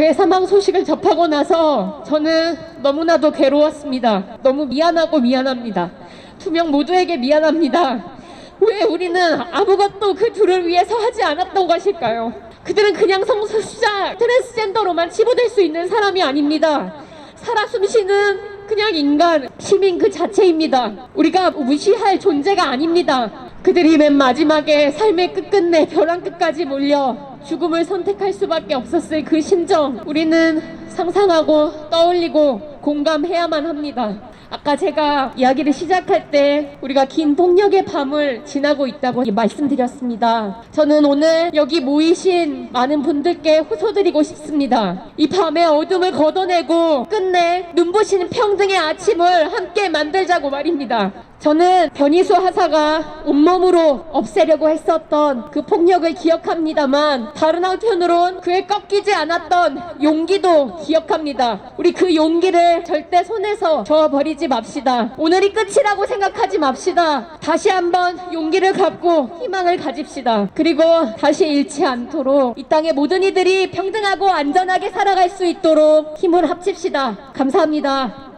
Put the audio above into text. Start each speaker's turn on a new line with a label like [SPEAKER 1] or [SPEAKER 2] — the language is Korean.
[SPEAKER 1] 그의 사망 소식을 접하고 나서 저는 너무나도 괴로웠습니다. 너무 미안하고 미안합니다. 두 명 모두에게 미안합니다. 왜 우리는 아무것도 그 둘을 위해서 하지 않았던 것일까요? 그들은 그냥 성소수자, 트랜스젠더로만 치부될 수 있는 사람이 아닙니다. 살아 숨쉬는 그냥 인간, 시민 그 자체입니다. 우리가 무시할 존재가 아닙니다. 그들이 맨 마지막에 삶의 끝끝내 벼랑 끝까지 몰려 죽음을 선택할 수밖에 없었을 그 심정, 우리는 상상하고 떠올리고 공감해야만 합니다. 아까 제가 이야기를 시작할 때 우리가 긴 폭력의 밤을 지나고 있다고 말씀드렸습니다. 저는 오늘 여기 모이신 많은 분들께 호소드리고 싶습니다. 이 밤의 어둠을 걷어내고 끝내 눈부시는 평등의 아침을 함께 만들자고 말입니다. 저는 변희수 하사가 온몸으로 없애려고 했었던 그 폭력을 기억합니다만 다른 한편으론 그의 꺾이지 않았던 용기도 기억합니다. 우리 그 용기를 절대 손에서 저어버리지 맙시다. 오늘이 끝이라고 생각하지 맙시다. 다시 한번 용기를 갖고 희망을 가집시다. 그리고 다시 잃지 않도록 이 땅의 모든 이들이 평등하고 안전하게 살아갈 수 있도록 힘을 합칩시다. 감사합니다.